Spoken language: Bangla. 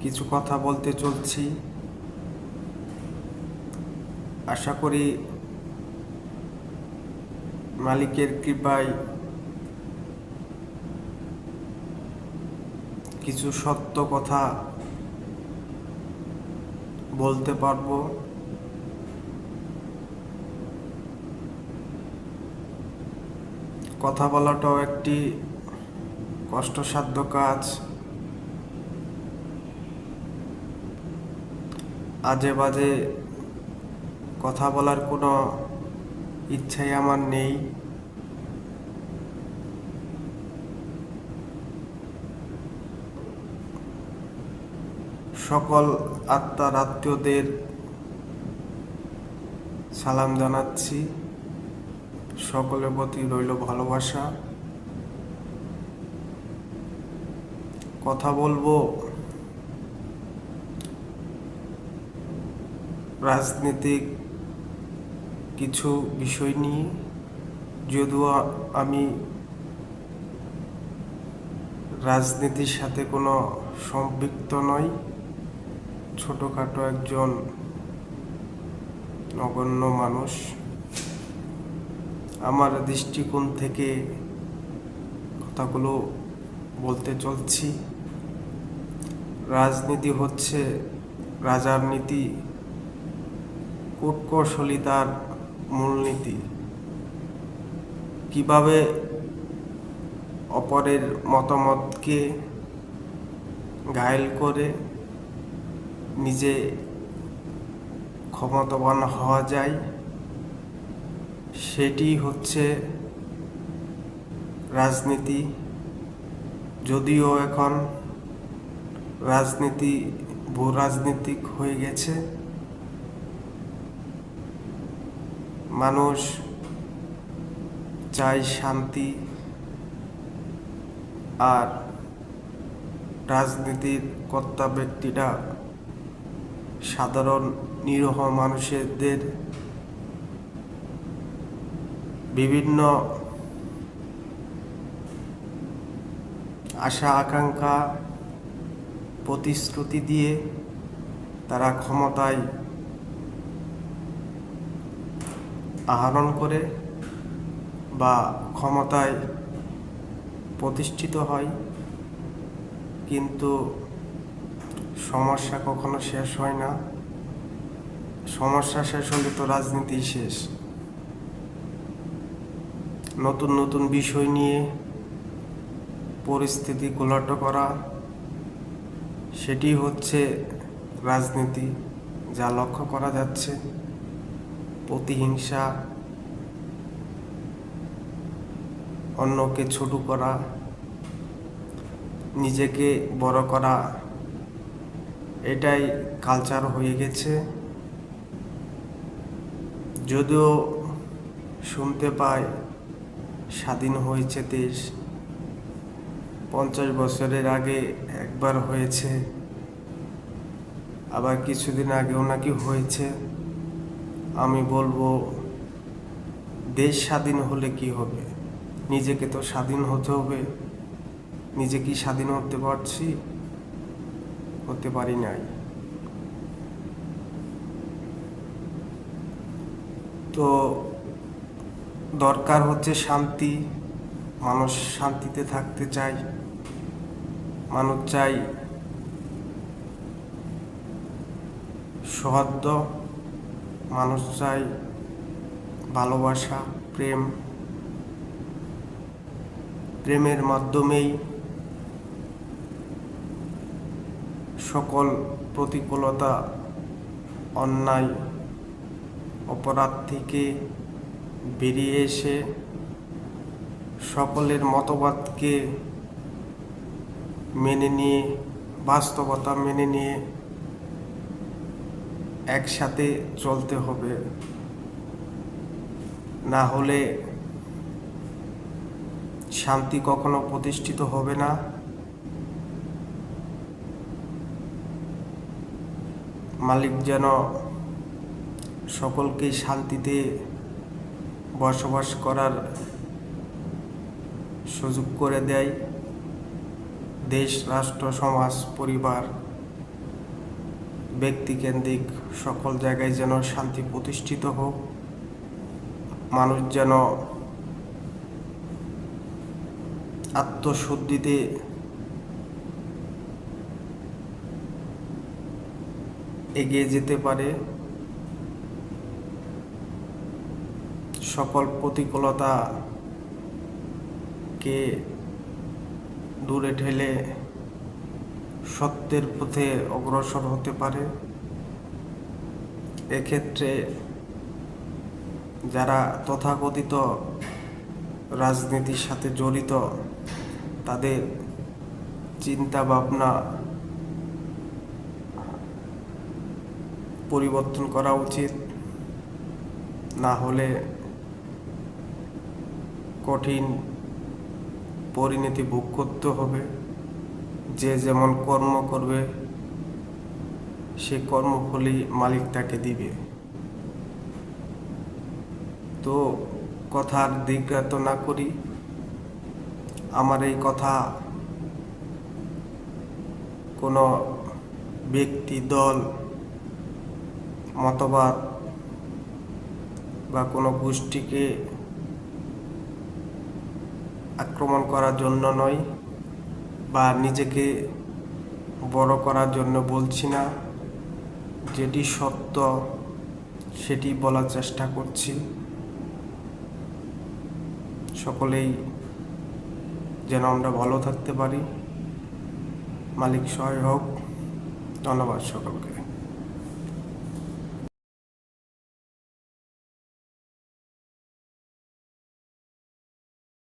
কিছু কথা বলতে চলছি। আশা করি মালিকের কৃপায় কিছু সত্য কথা বলতে পারব। কথা বলাটাও একটি কষ্টসাধ্য কাজ। আজে বাজে কথা বলার কোনো ইচ্ছাই আমার নেই। সকল আত্মার আত্মীয়দের সালাম জানাচ্ছি। সকলের প্রতি রইল ভালোবাসা। কথা বলব রাজনীতিক কিছু বিষয় নিয়ে, যদিও আমি রাজনীতির সাথে কোনো সম্পৃক্ত নই, ছোটোখাটো একজন নগণ্য মানুষ। আমার দৃষ্টিকোণ থেকে কথাগুলো বলতে চলছি। রাজনীতি হচ্ছে রাজার নীতি। কূটকৌশলী তার মূলনীতি। কীভাবে অপরের মতামতকে ঘায়েল করে নিজে ক্ষমতাবান হওয়া যায়, সেটি হচ্ছে রাজনীতি। যদিও এখন রাজনীতি ভূ রাজনীতিক হয়ে গেছে মানুষ চায় শান্তি আর রাজনীতির কর্তা ব্যক্তিরা সাধারণ নিরহ মানুষদের বিভিন্ন আশা, আকাঙ্ক্ষা, প্রতিশ্রুতি দিয়ে তারা ক্ষমতায় আহরণ করে বা ক্ষমতায় প্রতিষ্ঠিত হয়, কিন্তু সমস্যা কখনো শেষ হয় না। সমস্যা শেষ হলে তো রাজনীতি শেষ। নতুন নতুন বিষয় নিয়ে পরিস্থিতি গোলাটো করা, সেটি হচ্ছে রাজনীতি, যা লক্ষ্য করা যাচ্ছে। প্রতিহিংসা, অন্যকে ছোট করা, নিজেকে বড় করা, এটাই কালচার হয়ে গেছে। যদিও শুনতে পাই স্বাধীন হয়েছে দেশ, পঞ্চাশ বছরের আগে একবার হয়েছে, আবার কিছুদিন আগেও নাকি হয়েছে। আমি বলব, দেশ স্বাধীন হলে কি হবে? নিজেকে তো স্বাধীন হতে হবে। নিজে কি স্বাধীন হতে পারছি? হতে পারি নাই। তো দরকার হচ্ছে শান্তি। মানুষ শান্তিতে থাকতে চায়। মানুষ চাই সহদ্য মানুষ চাই ভালোবাসা, প্রেম। প্রেমের মাধ্যমেই সকল প্রতিকূলতা, অন্যায়, অপরাধ থেকে বেরিয়ে এসে সকলের মতবাদকে মেনে নিয়ে, বাস্তবতা মেনে নিয়ে একসাথে চলতে হবে। না হলে শান্তি কখনো প্রতিষ্ঠিত হবে না। মালিক যেন সকলকে শান্তিতে বসবাস করার সুযোগ করে দেয়। দেশ, রাষ্ট্র, সমাজ, পরিবার ব্যক্তিকেন্দ্রিক সকল জায়গায় যেন শান্তি প্রতিষ্ঠিত হোক, মানুষ যেন আত্মশুদ্ধিতে এগিয়ে যেতে পারে। সকল প্রতিকূলতাকে দূরে ঠেলে সত্যের পথে অগ্রসর হতে পারে। এক্ষেত্রে যারা তথাকথিত রাজনীতির সাথে জড়িত, তাদের চিন্তা ভাবনা পরিবর্তন করা উচিত। না হলে কঠিন পরিণতি ভোগ করতে হবে। যে যেমন কর্ম করবে, সে কর্মফলই মালিক তাকে দিবে। তো কথার দিজ্ঞাত না করি, আমার এই কথা কোনো ব্যক্তি, দল, মতবাদ বা কোনো গোষ্ঠীকে আক্রমণ করার জন্য নয়। বা নিজেকে বড় করার জন্য বলছি না। যেটি সত্য, সেটি বলার চেষ্টা করছি। সকলেই যেন আমরা ভালো থাকতে পারি। মালিক সহায় হোক। ধন্যবাদ সকলকে।